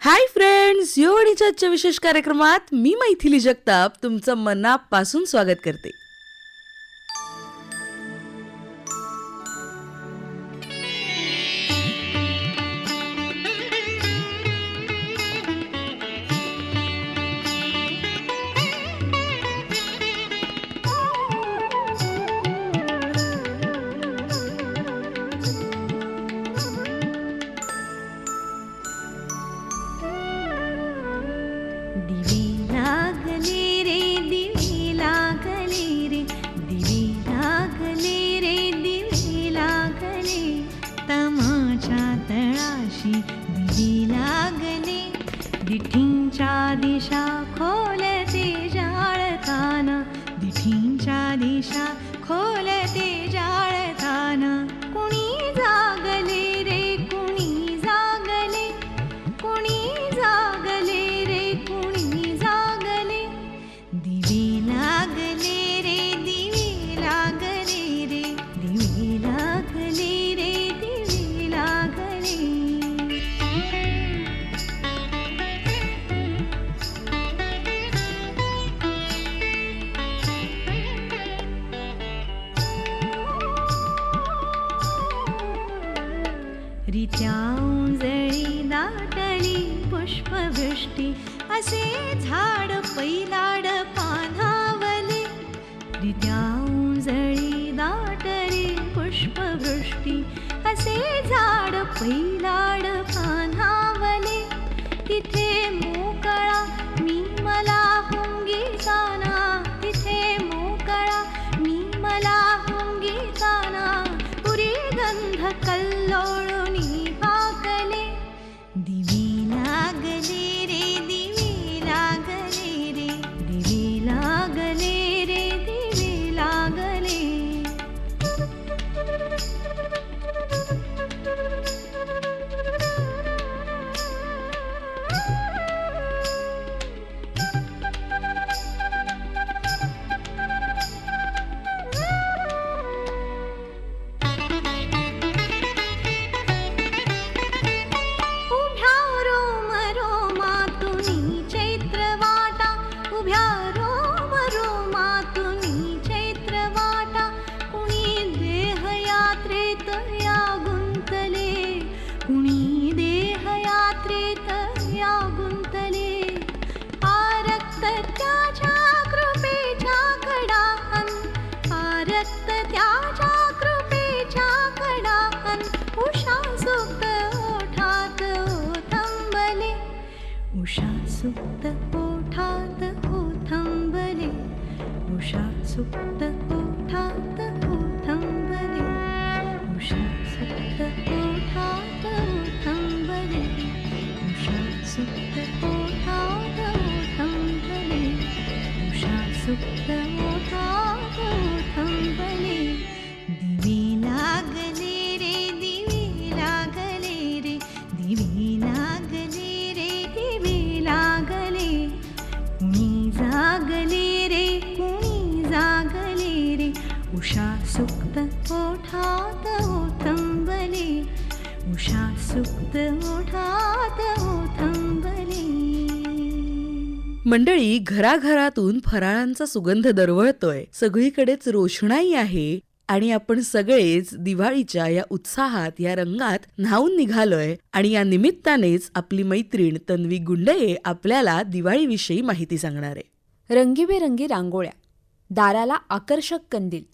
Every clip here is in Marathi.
हाय फ्रेंड्स यो आणि आजच्या विशेष कार्यक्रमात मी मैथिली जगताप तुमचं मनापासून स्वागत करते. रित्या उंजळी दाटली पुष्पवृष्टी असे झाड कोथं बले उषा सुप्त ओठात ओथंबले मंडळी घराघरातून फराळांचा सुगंध दरवळतोय. सगळीकडेच रोषणाई आहे आणि आपण सगळेच दिवाळीच्या या उत्साहात या रंगात न्हावून निघालोय आणि या निमित्तानेच आपली मैत्रीण तन्वी गुंडये आपल्याला दिवाळीविषयी माहिती सांगणार आहे. रंगीबेरंगी रांगोळ्या दाराला आकर्षक कंदील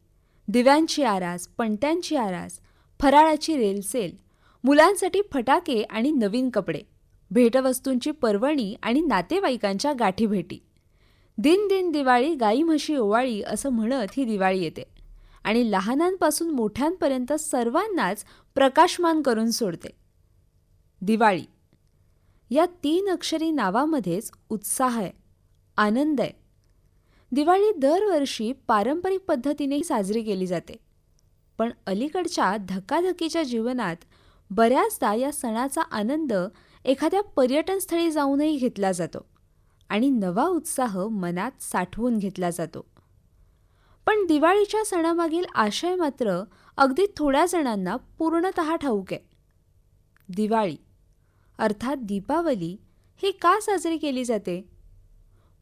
दिव्यांची आरास पणत्यांची आरास फराळाची रेलसेल मुलांसाठी फटाके आणि नवीन कपडे भेटवस्तूंची पर्वणी आणि नातेवाईकांच्या गाठीभेटी दिन दिन दिवाळी गाई म्हशी ओवाळी असं म्हणत ही दिवाळी येते आणि लहानांपासून मोठ्यांपर्यंत सर्वांनाच प्रकाशमान करून सोडते. दिवाळी. या तीन अक्षरी नावामध्येच उत्साह आहे आनंद आहे. दिवाळी दरवर्षी पारंपरिक पद्धतीने साजरी केली जाते. पण अलीकडच्या धकाधकीच्या जीवनात बऱ्याचदा या सणाचा आनंद एखाद्या पर्यटनस्थळी जाऊनही घेतला जातो आणि नवा उत्साह मनात साठवून घेतला जातो. पण दिवाळीच्या सणामागील आशय मात्र अगदी थोड्या जणांना पूर्णत ठाऊक आहे. दिवाळी अर्थात दीपावली ही का साजरी केली जाते?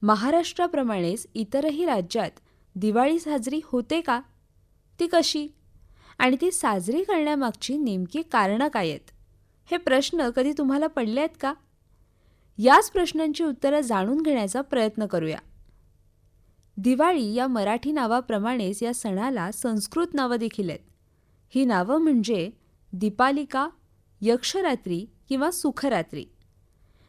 महाराष्ट्राप्रमाणेच इतरही राज्यात दिवाळी साजरी होते का? ती कशी? आणि ती साजरी करण्यामागची नेमकी कारणं काय आहेत? हे प्रश्न कधी तुम्हाला पडले आहेत का? याच प्रश्नांची उत्तरं जाणून घेण्याचा प्रयत्न करूया. दिवाळी या मराठी नावाप्रमाणेच या सणाला संस्कृत नावं देखील आहेत. ही नावं म्हणजे दीपालिका यक्षरात्री किंवा सुखरात्री.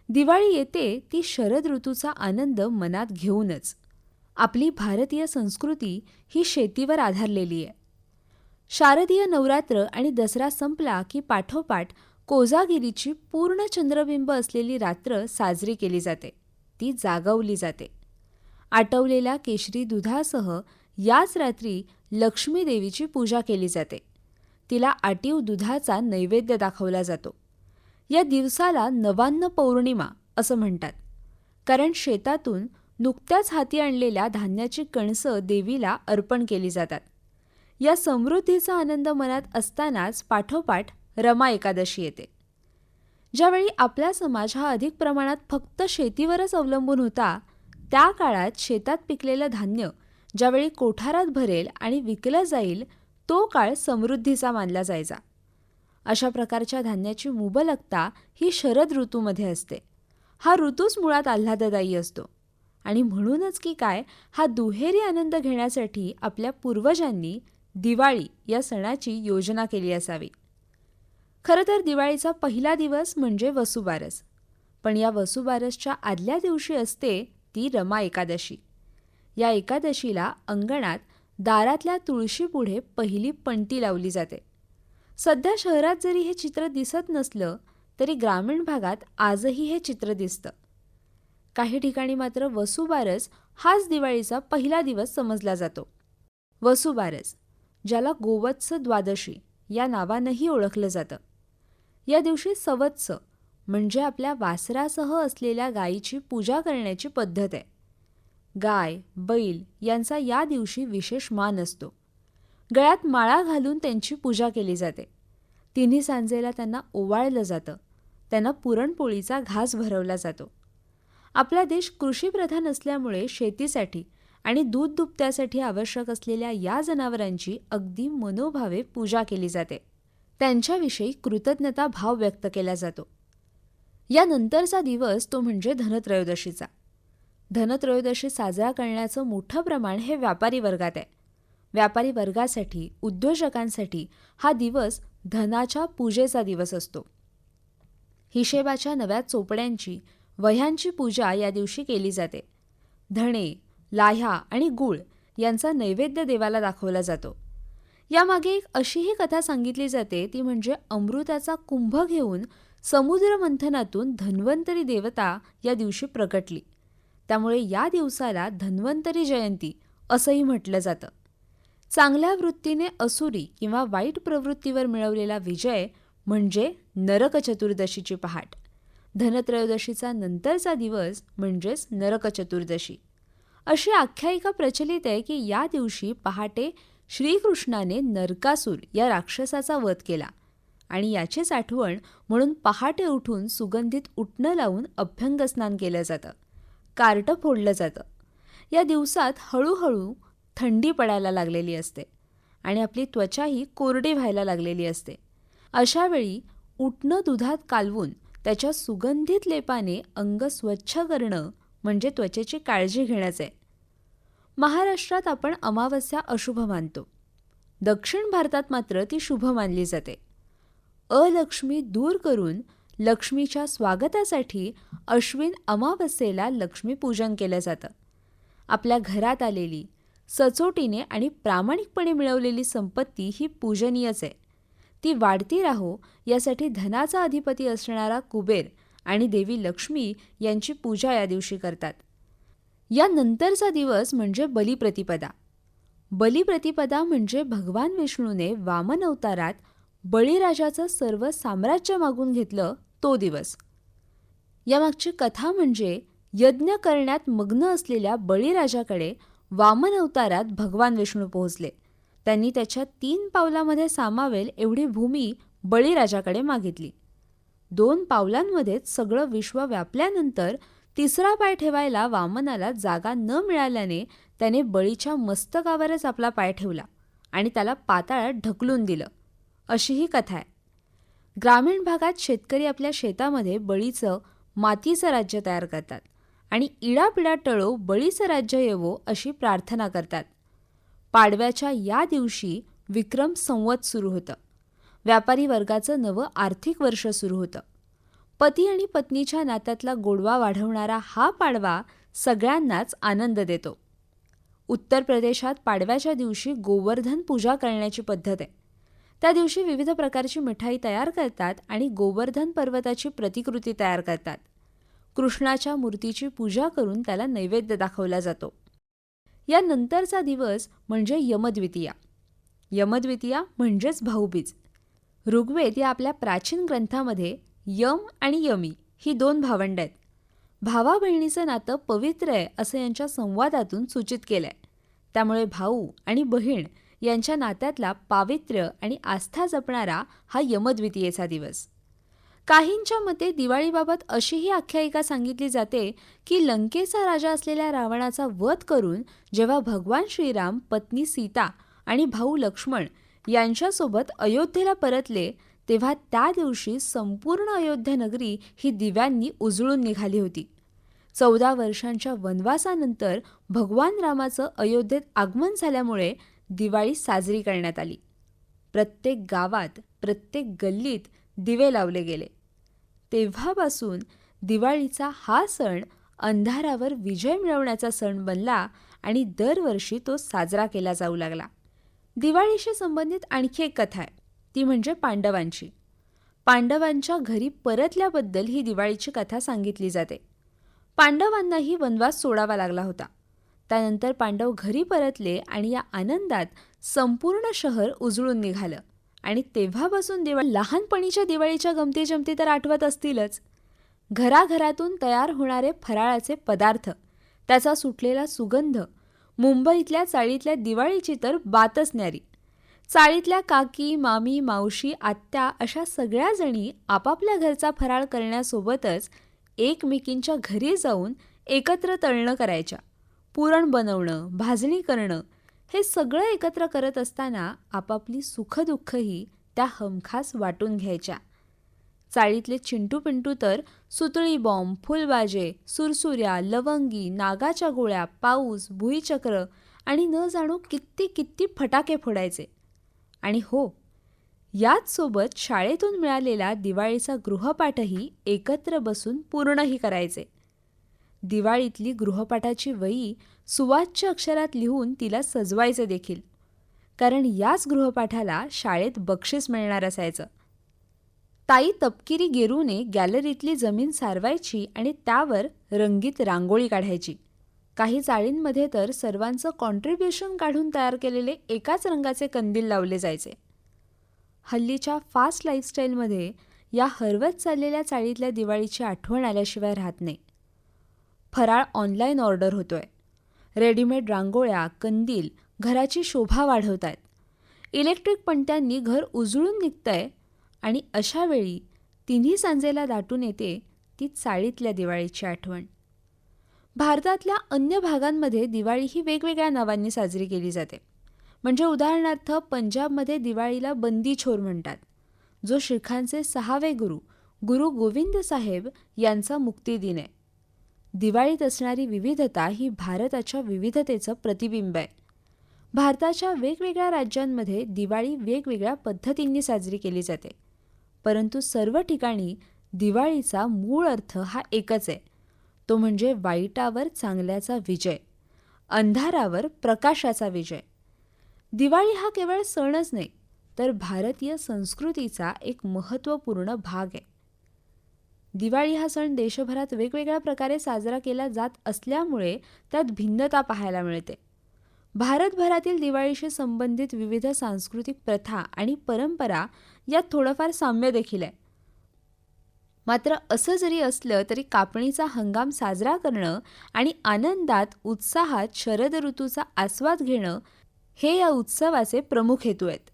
दिवाळी येते ती शरद ऋतूचा आनंद मनात घेऊनच. आपली भारतीय संस्कृती ही शेतीवर आधारलेली आहे. शारदीय नवरात्र आणि दसरा संपला की पाठोपाठ कोजागिरीची पूर्ण चंद्रबिंब असलेली रात्र साजरी केली जाते. ती जागवली जाते. आटवलेल्या केशरी दुधासह याच रात्री लक्ष्मी देवीची पूजा केली जाते. तिला आटीव दुधाचा नैवेद्य दाखवला जातो. या दिवसाला नवान्न पौर्णिमा असं म्हणतात. कारण शेतातून नुकत्याच हाती आणलेल्या धान्याची कणसं देवीला अर्पण केली जातात. या समृद्धीचा आनंद मनात असतानाच पाठोपाठ रमा एकादशी येते. ज्यावेळी आपला समाज हा अधिक प्रमाणात फक्त शेतीवरच अवलंबून होता त्या काळात शेतात पिकलेलं धान्य ज्यावेळी कोठारात भरेल आणि विकलं जाईल तो काळ समृद्धीचा मानला जायचा. अशा प्रकारच्या धान्याची मुबलकता ही शरद ऋतूमध्ये असते. हा ऋतूच मुळात आल्हाददायी असतो. आणि म्हणूनच की काय हा दुहेरी आनंद घेण्यासाठी आपल्या पूर्वजांनी दिवाळी या सणाची योजना केली असावी. खरं तर दिवाळीचा पहिला दिवस म्हणजे वसुबारस. पण या वसुबारसच्या आदल्या दिवशी असते ती रमा एकादशी. या एकादशीला अंगणात दारातल्या तुळशीपुढे पहिली पणती लावली जाते. सध्या शहरात जरी हे चित्र दिसत नसलं तरी ग्रामीण भागात आजही हे चित्र दिसतं. काही ठिकाणी मात्र वसुबारस हाच दिवाळीचा पहिला दिवस समजला जातो. वसुबारस ज्याला गोवत्स द्वादशी या नावानंही ओळखलं जातं. या दिवशी सवत्स म्हणजे आपल्या वासरासह असलेल्या गायीची पूजा करण्याची पद्धत आहे. गाय बैल यांचा या दिवशी विशेष मान असतो. गळ्यात माळा घालून त्यांची पूजा केली जाते. तिन्ही सांजेला त्यांना ओवाळलं जातं. त्यांना पुरणपोळीचा घास भरवला जातो. आपला देश कृषीप्रधान असल्यामुळे शेतीसाठी आणि दूध दुभत्यासाठी आवश्यक असलेल्या या जनावरांची अगदी मनोभावे पूजा केली जाते. त्यांच्याविषयी कृतज्ञता भाव व्यक्त केला जातो. यानंतरचा दिवस तो म्हणजे धनत्रयोदशीचा. धनत्रयोदशी साजरा करण्याचं मोठं प्रमाण हे व्यापारी वर्गात आहे. व्यापारी वर्गासाठी उद्योजकांसाठी हा दिवस धनाच्या पूजेचा दिवस असतो. हिशेबाच्या नव्या चोपड्यांची वह्यांची पूजा या दिवशी केली जाते. धणे लाह्या आणि गूळ यांचा नैवेद्य देवाला दाखवला जातो. यामागे एक अशीही कथा सांगितली जाते ती म्हणजे अमृताचा कुंभ घेऊन समुद्र मंथनातून धन्वंतरी देवता या दिवशी प्रकटली. त्यामुळे या दिवसाला धन्वंतरी जयंती असंही म्हटलं जातं. चांगल्या वृत्तीने असुरी किंवा वाईट प्रवृत्तीवर मिळवलेला विजय म्हणजे नरक चतुर्दशीची पहाट. धनत्रयोदशीचा नंतरचा दिवस म्हणजेच नरक चतुर्दशी अशी आख्यायिका प्रचलित आहे की या दिवशी पहाटे श्रीकृष्णाने नरकासूर या राक्षसाचा वध केला आणि याचीच आठवण म्हणून पहाटे उठून सुगंधित उठणं लावून अभ्यंगस्नान केलं जातं कार्टं फोडलं जातं. या दिवसात हळूहळू थंडी पडायला लागलेली असते आणि आपली त्वचाही कोरडी व्हायला लागलेली असते. अशावेळी उठणं दुधात कालवून त्याच्या सुगंधित लेपाने अंग स्वच्छ करणं म्हणजे त्वचेची काळजी घेणंच आहे महाराष्ट्रात आपण अमावस्या अशुभ मानतो. दक्षिण भारतात मात्र ती शुभ मानली जाते. अलक्ष्मी दूर करून लक्ष्मीच्या स्वागतासाठी अश्विन अमावस्येला लक्ष्मीपूजन केलं जातं. आपल्या घरात आलेली सचोटीने आणि प्रामाणिकपणे मिळवलेली संपत्ती ही पूजनीयच आहे. ती वाढती राहो यासाठी धनाचा अधिपती असणारा कुबेर आणि देवी लक्ष्मी यांची पूजा या दिवशी करतात. या नंतरचा दिवस म्हणजे बलिप्रतिपदा. बलिप्रतिपदा म्हणजे भगवान विष्णूने वामन अवतारात बळीराजाचं सर्व साम्राज्य मागून घेतलं तो दिवस. यामागची कथा म्हणजे यज्ञ करण्यात मग्न असलेल्या बळीराजाकडे वामन अवतारात भगवान विष्णू पोहोचले. त्यांनी त्याच्या तीन पावलामध्ये सामावेल एवढी भूमी बळीराजाकडे मागितली. दोन पावलांमध्येच सगळं विश्व व्यापल्यानंतर तिसरा पाय ठेवायला वामनाला जागा न मिळाल्याने त्याने बळीच्या मस्तकावरच आपला पाय ठेवला आणि त्याला पाताळात ढकलून दिलं. अशी ही कथा आहे. ग्रामीण भागात शेतकरी आपल्या शेतामध्ये बळीचं मातीचं राज्य तयार करतात आणि इडापिडा टळो बळीचं राज्य येवो अशी प्रार्थना करतात. पाडव्याच्या या दिवशी विक्रम संवत सुरू होतं. व्यापारी वर्गाचं नवं आर्थिक वर्ष सुरू होतं. पती आणि पत्नीच्या नात्यातला गोडवा वाढवणारा हा पाडवा सगळ्यांनाच आनंद देतो. उत्तर प्रदेशात पाडव्याच्या दिवशी गोवर्धन पूजा करण्याची पद्धत आहे. त्या दिवशी विविध प्रकारची मिठाई तयार करतात आणि गोवर्धन पर्वताची प्रतिकृती तयार करतात. कृष्णाच्या मूर्तीची पूजा करून त्याला नैवेद्य दाखवला जातो. या नंतरचा दिवस म्हणजे यमद्वितीया. यमद्वितीया म्हणजेच भाऊबीज. ऋग्वेद या आपल्या प्राचीन ग्रंथामध्ये यम आणि यमी ही दोन भावंड आहेत. भावा बहिणीचं नातं पवित्र आहे असं यांच्या संवादातून सूचित केलं आहे त्यामुळे भाऊ आणि बहीण यांच्या नात्यातला पावित्र्य आणि आस्था जपणारा हा यमद्वितीयेचा दिवस. काहींच्या मते दिवाळीबाबत अशीही आख्यायिका सांगितली जाते की लंकेचा राजा असलेल्या रावणाचा वध करून जेव्हा भगवान श्रीराम पत्नी सीता आणि भाऊ लक्ष्मण यांच्यासोबत अयोध्येला परतले तेव्हा त्या दिवशी संपूर्ण अयोध्या नगरी ही दिव्यांनी उजळून निघाली होती. चौदा वर्षांच्या वनवासानंतर भगवान रामाचं अयोध्येत आगमन झाल्यामुळे दिवाळी साजरी करण्यात आली. प्रत्येक गावात प्रत्येक गल्लीत दिवे लावले गेले. तेव्हापासून दिवाळीचा हा सण अंधारावर विजय मिळवण्याचा सण बनला आणि दरवर्षी तो साजरा केला जाऊ लागला. दिवाळीशी संबंधित आणखी एक कथा आहे. ती म्हणजे पांडवांची. पांडवांच्या घरी परतल्याबद्दल ही दिवाळीची कथा सांगितली जाते. पांडवांनाही वनवास सोडावा लागला होता. त्यानंतर पांडव घरी परतले आणि या आनंदात संपूर्ण शहर उजळून निघालं. आणि तेव्हापासून दिवाळ लहानपणीच्या दिवाळीच्या गमती जमती तर आठवत असतीलच. घराघरातून तयार होणारे फराळाचे पदार्थ त्याचा सुटलेला सुगंध मुंबईतल्या चाळीतल्या दिवाळीची तर बातच न्यारी. चाळीतल्या काकी मामी मावशी आत्या अशा सगळ्या जणी आपापल्या घरचा फराळ करण्यासोबतच एकमेकींच्या घरी जाऊन एकत्र तळणं करायच्या. पुरण बनवणं भाजणी करणं हे सगळं एकत्र करत असताना आपापली सुखदुःखही त्या हमखास वाटून घ्यायच्या. चाळीतले चिंटू पिंटू तर सुतळी बॉम्ब फुलबाजे सुरसुऱ्या लवंगी नागाच्या गोळ्या पाऊस भुईचक्र आणि न जाणू किती किती फटाके फोडायचे. आणि हो याचसोबत शाळेतून मिळालेला दिवाळीचा गृहपाठही एकत्र बसून पूर्णही करायचे. दिवाळीतली गृहपाठाची वही सुवाच्य अक्षरात लिहून तिला सजवायचे देखील. कारण याच गृहपाठाला शाळेत बक्षीस मिळणार असायचं. ताई तपकिरी गेरूने गॅलरीतली जमीन सारवायची आणि त्यावर रंगीत रांगोळी काढायची. काही चाळींमध्ये तर सर्वांचं कॉन्ट्रीब्युशन काढून तयार केलेले एकाच रंगाचे कंदील लावले जायचे. हल्लीच्या फास्ट लाईफस्टाईलमध्ये या हरवत चाललेल्या चाळीतल्या दिवाळीची आठवण आल्याशिवाय राहत नाही. फराळ ऑनलाईन ऑर्डर होतोय. रेडीमेड रांगोळ्या कंदील घराची शोभा वाढवत आहेत इलेक्ट्रिक पणत्यांनी घर उजळून निघतंय आणि अशा वेळी तिन्ही सांजेला दाटून येते ती चाळीतल्या दिवाळीची आठवण. भारतातल्या अन्य भागांमध्ये दिवाळी ही वेगवेगळ्या नावांनी साजरी केली जाते. म्हणजे उदाहरणार्थ पंजाबमध्ये दिवाळीला बंदी छोर म्हणतात जो शिखांचे सहावे गुरु गुरु गोविंद साहेब यांचा मुक्तिदिन आहे. दिवाळीत असणारी विविधता ही भारताच्या विविधतेचं प्रतिबिंब आहे. भारताच्या वेगवेगळ्या राज्यांमध्ये दिवाळी वेगवेगळ्या पद्धतींनी साजरी केली जाते. परंतु सर्व ठिकाणी दिवाळीचा मूळ अर्थ हा एकच आहे. तो म्हणजे वाईटावर चांगल्याचा विजय अंधारावर प्रकाशाचा विजय. दिवाळी हा केवळ सणच नाही तर भारतीय संस्कृतीचा एक महत्त्वपूर्ण भाग आहे. दिवाळी हा सण देशभरात वेगवेगळ्या प्रकारे साजरा केला जात असल्यामुळे त्यात भिन्नता पाहायला मिळते. भारतभरातील दिवाळीशी संबंधित विविध सांस्कृतिक प्रथा आणि परंपरा यात थोडंफार साम्य देखील आहे. मात्र असं जरी असलं तरी कापणीचा हंगाम साजरा करणं आणि आनंदात उत्साहात शरद ऋतूचा आस्वाद घेणं हे या उत्सवाचे प्रमुख हेतू आहेत.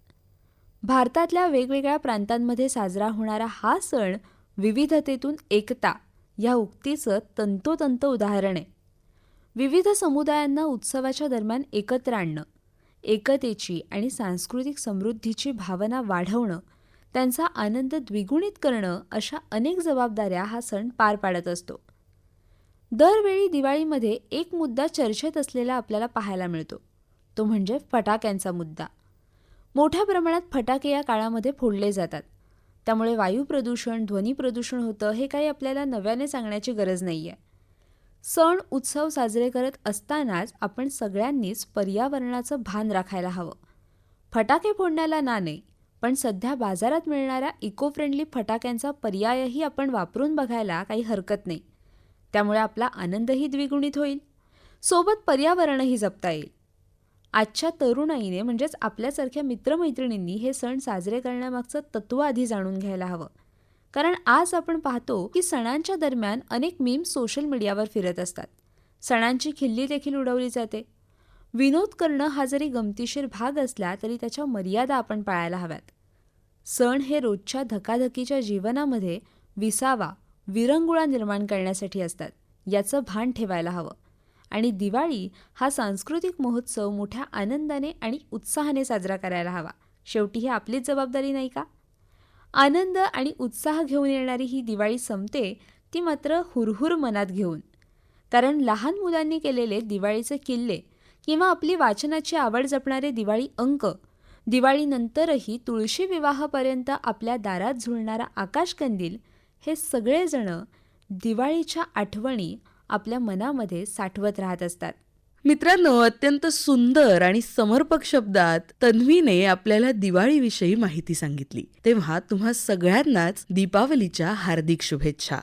भारतातल्या वेगवेगळ्या प्रांतांमध्ये साजरा होणारा हा सण विविधतेतून एकता या उक्तीचं तंतोतंत उदाहरण आहे. विविध समुदायांना उत्सवाच्या दरम्यान एकत्र आणणं एकतेची आणि सांस्कृतिक समृद्धीची भावना वाढवणं त्यांचा आनंद द्विगुणित करणं अशा अनेक जबाबदाऱ्या हा सण पार पाडत असतो. दरवेळी दिवाळीमध्ये एक मुद्दा चर्चेत असलेला आपल्याला पाहायला मिळतो. तो म्हणजे फटाक्यांचा मुद्दा. मोठ्या प्रमाणात फटाके या काळामध्ये फोडले जातात. त्यामुळे वायू प्रदूषण ध्वनी प्रदूषण होतं हे काही आपल्याला नव्याने सांगण्याची गरज नाही आहे सण उत्सव साजरे करत असतानाच आपण सगळ्यांनीच पर्यावरणाचं भान राखायला हवं. फटाके फोडण्याला ना नाही पण सध्या बाजारात मिळणाऱ्या इको फ्रेंडली फटाक्यांचा पर्यायही आपण वापरून बघायला काही हरकत नाही. त्यामुळे आपला आनंदही द्विगुणित होईल. सोबत पर्यावरणही जपता येईल. आजच्या तरुणाईने म्हणजेच आपल्यासारख्या मित्रमैत्रिणींनी हे सण साजरे करण्यामागचं तत्त्व आधी जाणून घ्यायला हवं. कारण आज आपण पाहतो की सणांच्या दरम्यान अनेक मीम सोशल मीडियावर फिरत असतात. सणांची खिल्ली देखील उडवली जाते. विनोद करणं हा जरी गमतीशीर भाग असला तरी त्याच्या मर्यादा आपण पाळायला हव्यात. सण हे रोजच्या धकाधकीच्या जीवनामध्ये विसावा विरंगुळा निर्माण करण्यासाठी असतात याचं भान ठेवायला हवं. आणि दिवाळी हा सांस्कृतिक महोत्सव मोठ्या आनंदाने आणि उत्साहाने साजरा करायला हवा. शेवटी ही आपलीच जबाबदारी नाही का? आनंद आणि उत्साह घेऊन येणारी ही दिवाळी संपते ती मात्र हुरहुर मनात घेऊन. कारण लहान मुलांनी केलेले दिवाळीचे किल्ले किंवा आपली वाचनाची आवड जपणारे दिवाळी अंक. दिवाळीनंतरही तुळशी विवाहापर्यंत आपल्या दारात झुलणारा आकाशकंदील हे सगळेजण दिवाळीच्या आठवणी आपल्या मनामध्ये साठवत राहत असतात. मित्रांनो अत्यंत सुंदर आणि समर्पक शब्दात तन्वीने आपल्याला दिवाळीविषयी माहिती सांगितली. तेव्हा तुम्हा सगळ्यांनाच दीपावलीच्या हार्दिक शुभेच्छा.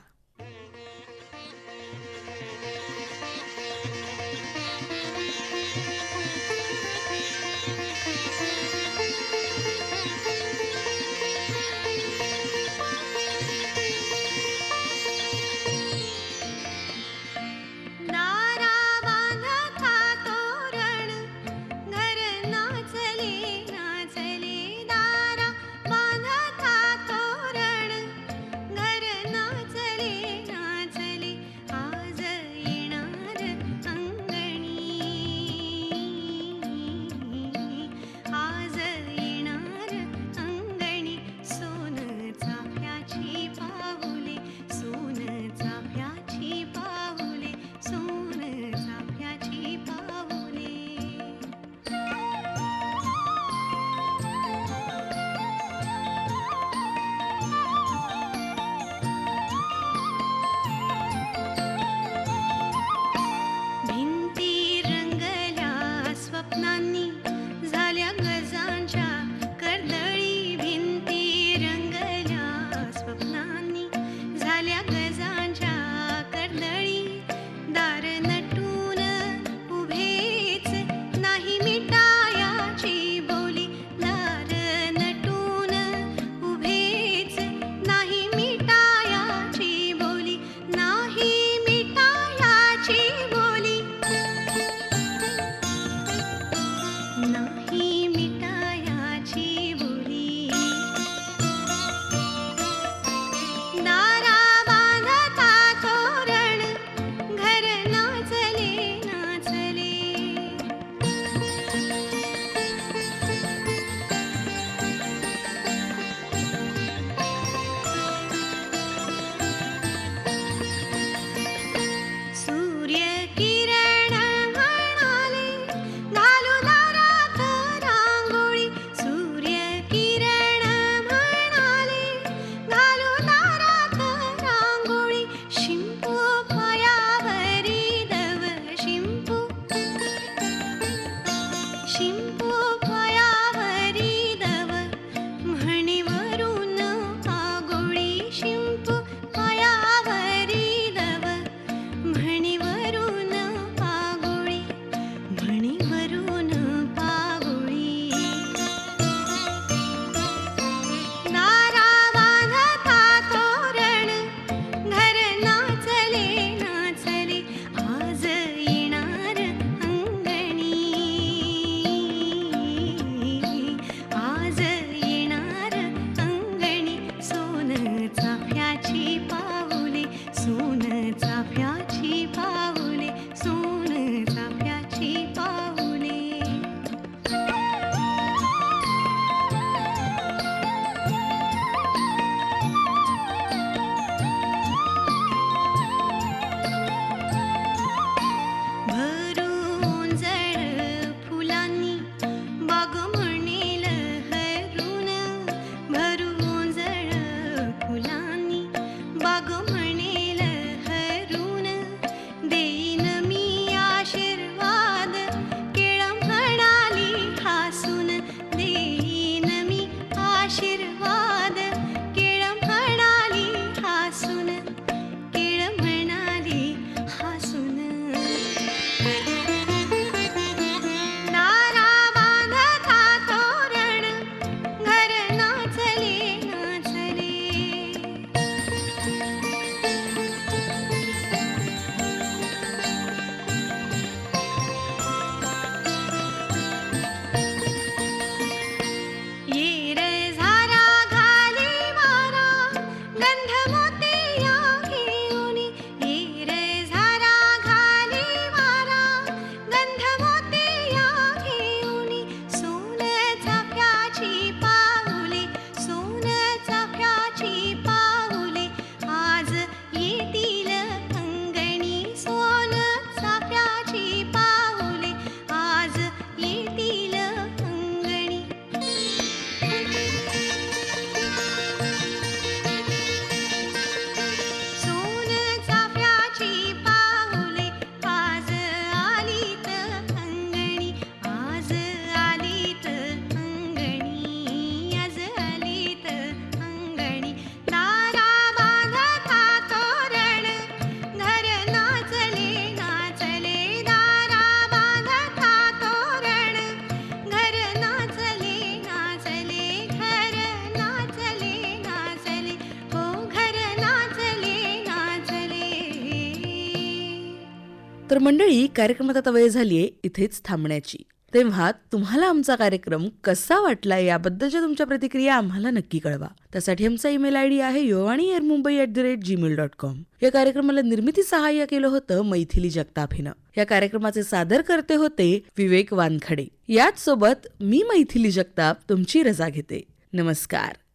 तर मंडळी कार्यक्रमात आता वेळ झालीये इथेच थांबण्याची. तेव्हा तुम्हाला आमचा कार्यक्रम कसा वाटला याबद्दलच्या तुमच्या प्रतिक्रिया आम्हाला नक्की कळवा. त्यासाठी आमचा ईमेल आय डी आहे Yuvavani air Mumbai at the rate Gmail dot com या कार्यक्रमाला निर्मिती सहाय्य केलं होतं मैथिली जगताप हिनं या कार्यक्रमाचे सादर करते होते विवेक वानखडे. याच सोबत मी मैथिली जगताप तुमची रजा घेते. नमस्कार.